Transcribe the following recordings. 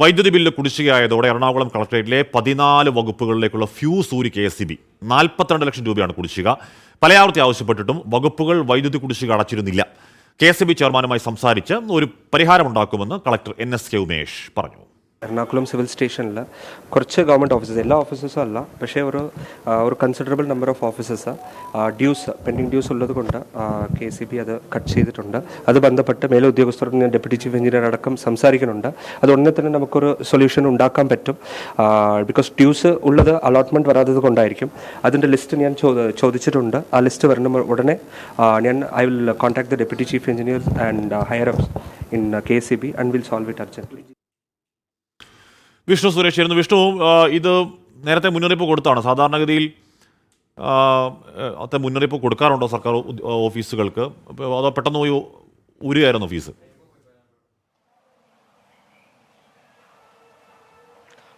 വൈദ്യുതി ബില്ല് കുടിശ്ശികയായതോടെ എറണാകുളം കളക്ടറേറ്റിലെ പതിനാല് വകുപ്പുകളിലേക്കുള്ള ഫ്യൂസ് ഊരി കെ എസ് നാൽപ്പത്തിരണ്ട് ലക്ഷം രൂപയാണ് കുടിശ്ശിക. പലയാവർത്തി ആവശ്യപ്പെട്ടിട്ടും വകുപ്പുകൾ വൈദ്യുതി കുടിശ്ശിക അടച്ചിരുന്നില്ല. കെ എസ് ബി ചെയർമാനുമായി സംസാരിച്ച് ഒരു പരിഹാരമുണ്ടാക്കുമെന്ന് collector N S K Umesh പറഞ്ഞു. എറണാകുളം സിവിൽ സ്റ്റേഷനിൽ കുറച്ച് ഗവൺമെന്റ് ഓഫീസസ് എല്ലാ ഓഫീസസും അല്ല പക്ഷേ ഒരു ഒരു considerable number of offices dues pending dues ഉള്ളത് കൊണ്ട് കെ സി ബി അത് കട്ട് ചെയ്തിട്ടുണ്ട്. അത് ബന്ധപ്പെട്ട് മേലെ ഉദ്യോഗസ്ഥരോട് ഞാൻ ഡെപ്യൂട്ടി ചീഫ് എഞ്ചിനീയർ അടക്കം സംസാരിക്കുന്നുണ്ട്. അത് ഉടനെ തന്നെ നമുക്കൊരു സൊല്യൂഷൻ ഉണ്ടാക്കാൻ പറ്റും. ബിക്കോസ് ഡ്യൂസ് ഉള്ളത് അലോട്ട്മെന്റ് വരാത്തത് കൊണ്ടായിരിക്കും. അതിന്റെ ലിസ്റ്റ് ഞാൻ ചോദിച്ചിട്ടുണ്ട്. ആ ലിസ്റ്റ് വരണം ഉടനെ ഞാൻ I will contact the deputy chief engineer and higher in K C B and will solve it urgently Vishnu Suresh ആയിരുന്നു. വിഷ്ണു ഇത് നേരത്തെ മുന്നറിയിപ്പ് കൊടുത്താണ്. സാധാരണഗതിയിൽ മുന്നറിയിപ്പ് കൊടുക്കാറുണ്ടോ സർക്കാർ ഓഫീസുകൾക്ക്? അതോ പെട്ടെന്ന് പോയി ഊരുകയായിരുന്നു ഫീസ്?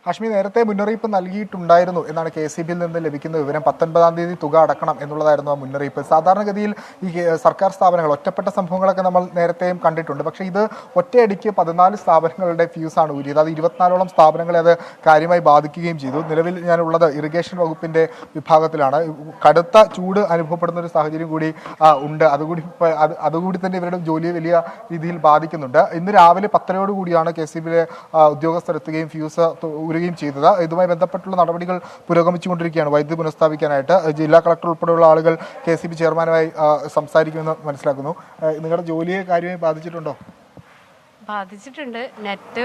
ഹാഷ്മി നേരത്തെ മുന്നറിയിപ്പ് നൽകിയിട്ടുണ്ടായിരുന്നു എന്നാണ് കെ സി ബിയിൽ നിന്ന് ലഭിക്കുന്ന വിവരം. പത്തൊൻപതാം തീയതി തുക അടക്കണം എന്നുള്ളതായിരുന്നു ആ മുന്നറിയിപ്പ്. സാധാരണഗതിയിൽ ഈ സർക്കാർ സ്ഥാപനങ്ങൾ ഒറ്റപ്പെട്ട സംഭവങ്ങളൊക്കെ നമ്മൾ നേരത്തെയും കണ്ടിട്ടുണ്ട്. പക്ഷേ ഇത് ഒറ്റയടിക്ക് പതിനാല് സ്ഥാപനങ്ങളുടെ ഫ്യൂസാണ് ഊരിയത്. അത് ഇരുപത്തിനാലോളം സ്ഥാപനങ്ങളെ അത് കാര്യമായി ബാധിക്കുകയും ചെയ്തു. നിലവിൽ ഞാനുള്ളത് ഇറിഗേഷൻ വകുപ്പിന്റെ വിഭാഗത്തിലാണ്. കടുത്ത ചൂട് അനുഭവപ്പെടുന്ന ഒരു സാഹചര്യം കൂടി ഉണ്ട്. അതുകൂടി അതുകൂടി തന്നെ ഇവരുടെ ജോലിയെ വലിയ രീതിയിൽ ബാധിക്കുന്നുണ്ട്. ഇന്ന് രാവിലെ പത്തരയോടുകൂടിയാണ് കെ സി ബിയിലെ ഉദ്യോഗസ്ഥരെത്തുകയും ഫ്യൂസ് ഊരുകയും ചെയ്തത്. ഇതുമായി ബന്ധപ്പെട്ടുള്ള നടപടികൾ പുരോഗമിച്ചുകൊണ്ടിരിക്കുകയാണ്. വൈദ്യുതി പുനഃസ്ഥാപിക്കാനായിട്ട് ജില്ലാ കളക്ടർ ഉൾപ്പെടെയുള്ള ആളുകൾ കെ സി ബി ചെയർമാനുമായി സംസാരിക്കുമെന്ന് മനസ്സിലാക്കുന്നു. നിങ്ങളുടെ ജോലിയെ കാര്യമായി ബാധിച്ചിട്ടുണ്ടോ? ബാധിച്ചിട്ടുണ്ട്. നെറ്റ്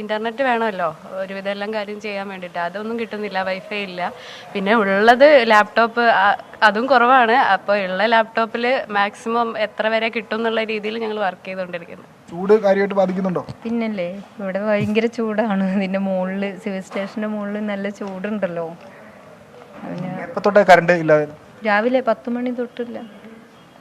ഇന്റർനെറ്റ് വേണമല്ലോ. ഒരുവിധം എല്ലാം കാര്യം ചെയ്യാൻ വേണ്ടിയിട്ട്. അതൊന്നും കിട്ടുന്നില്ല. വൈഫൈ ഇല്ല. പിന്നെ ഉള്ളത് ലാപ്ടോപ്പ് അതും കുറവാണ്. അപ്പോൾ ഉള്ള ലാപ്ടോപ്പിൽ മാക്സിമം എത്ര വരെ കിട്ടും എന്നുള്ള രീതിയിൽ ഞങ്ങൾ വർക്ക് ചെയ്തുകൊണ്ടിരിക്കുന്നു. ചൂട് കാര്യമായിട്ട് ബാധിക്കുന്നുണ്ടോ? പിന്നല്ലേ ഇവിടെ ഭയങ്കര ചൂടാണ്. ഇതിന്റെ മുകളിൽ സിവിൽ സ്റ്റേഷന്റെ മുകളിൽ നല്ല ചൂടുണ്ടല്ലോ. കറണ്ട് ഇല്ലാതെ? രാവിലെ പത്ത് മണി തൊട്ടില്ല.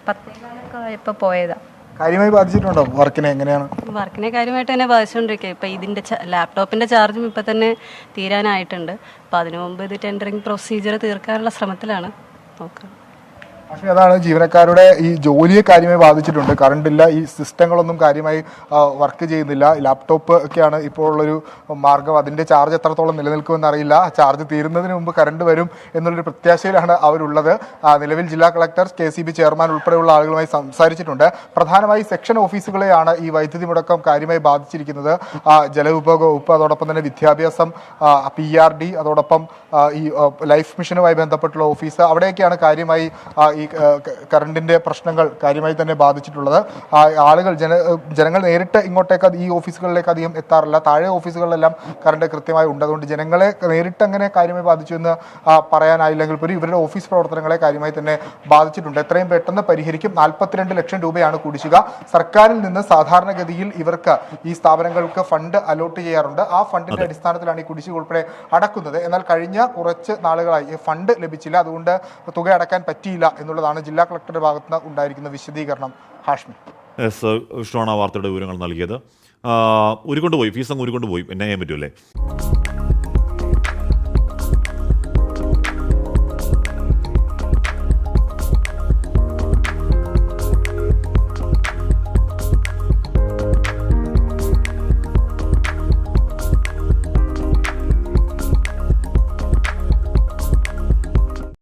പത്തേകാലൊക്കെ ആയപ്പോ പോയതാ. കാര്യമായി ബാധിച്ചിട്ടുണ്ടോ? വർക്കിനെ എങ്ങനെയാണ്? വർക്കിനെ കാര്യമായിട്ട് തന്നെ ബാധിച്ചുകൊണ്ടിരിക്കുക ഇപ്പം ഇതിന്റെ ലാപ്ടോപ്പിന്റെ ചാർജും ഇപ്പം തന്നെ തീരാനായിട്ടുണ്ട്. അപ്പോൾ അതിനു മുമ്പ് ഇത് ടെൻഡറിങ് പ്രൊസീജിയർ തീർക്കാനുള്ള ശ്രമത്തിലാണ്. നോക്കുക പക്ഷേ അതാണ് ജീവനക്കാരുടെ ഈ ജോലിയെ കാര്യമായി ബാധിച്ചിട്ടുണ്ട്. കറണ്ട് ഇല്ല ഈ സിസ്റ്റങ്ങളൊന്നും കാര്യമായി വർക്ക് ചെയ്യുന്നില്ല. ലാപ്ടോപ്പ് ഒക്കെയാണ് ഇപ്പോൾ ഉള്ളൊരു മാർഗം. അതിന്റെ ചാർജ് എത്രത്തോളം നിലനിൽക്കുമെന്ന് അറിയില്ല. ചാർജ് തീരുന്നതിന് മുമ്പ് കറണ്ട് വരും എന്നുള്ളൊരു പ്രത്യാശയിലാണ് അവരുള്ളത്. നിലവിൽ ജില്ലാ collector K C B chairman ഉൾപ്പെടെയുള്ള ആളുകളുമായി സംസാരിച്ചിട്ടുണ്ട്. പ്രധാനമായി സെക്ഷൻ ഓഫീസുകളെയാണ് ഈ വൈദ്യുതി മുടക്കം കാര്യമായി ബാധിച്ചിരിക്കുന്നത്. ആ, ജലവിഭവ വകുപ്പ് അതോടൊപ്പം തന്നെ വിദ്യാഭ്യാസം പി ആർ ഡി അതോടൊപ്പം ഈ ലൈഫ് മിഷനുമായി ബന്ധപ്പെട്ടുള്ള ഓഫീസ് അവിടെയൊക്കെയാണ് കാര്യമായി ഈ കറണ്ടിന്റെ പ്രശ്നങ്ങൾ കാര്യമായി തന്നെ ബാധിച്ചിട്ടുള്ളത്. ആളുകൾ ജന ജനങ്ങൾ നേരിട്ട് ഇങ്ങോട്ടേക്ക് ഈ ഓഫീസുകളിലേക്ക് അധികം എത്താറില്ല. താഴെ ഓഫീസുകളിലെല്ലാം കറണ്ട് കൃത്യമായി ഉണ്ട്. അതുകൊണ്ട് ജനങ്ങളെ നേരിട്ട് അങ്ങനെ കാര്യമായി ബാധിച്ചു എന്ന് പറയാനായില്ലെങ്കിൽ പോലും ഇവരുടെ ഓഫീസ് പ്രവർത്തനങ്ങളെ കാര്യമായി തന്നെ ബാധിച്ചിട്ടുണ്ട്. എത്രയും പെട്ടെന്ന് പരിഹരിക്കും. നാൽപ്പത്തിരണ്ട് ലക്ഷം രൂപയാണ് കുടിശ്ശിക. സർക്കാരിൽ നിന്ന് സാധാരണഗതിയിൽ ഇവർക്ക് ഈ സ്ഥാപനങ്ങൾക്ക് ഫണ്ട് അലോട്ട് ചെയ്യാറുണ്ട്. ആ ഫണ്ടിന്റെ അടിസ്ഥാനത്തിലാണ് ഈ കുടിശ്ശിക ഉൾപ്പെടെ അടക്കുന്നത്. എന്നാൽ കഴിഞ്ഞ കുറച്ച് നാളുകളായി ഈ ഫണ്ട് ലഭിച്ചില്ല. അതുകൊണ്ട് തുക അടക്കാൻ പറ്റിയില്ല എന്നുള്ളതാണ് ജില്ലാ കളക്ടറുടെ ഭാഗത്ത് ഉണ്ടായിരിക്കുന്ന വിശദീകരണം. ഹാഷ്മി. എസ് വിഷ്ണുവാണ് വാർത്തയുടെ വിവരങ്ങൾ നൽകിയത്. ആ, കൊണ്ടുപോയി ഫീസ് അങ്ങ് ഉരുക്കൊണ്ട് കൊണ്ടുപോയി എന്നെ ചെയ്യാൻ പറ്റുമല്ലേ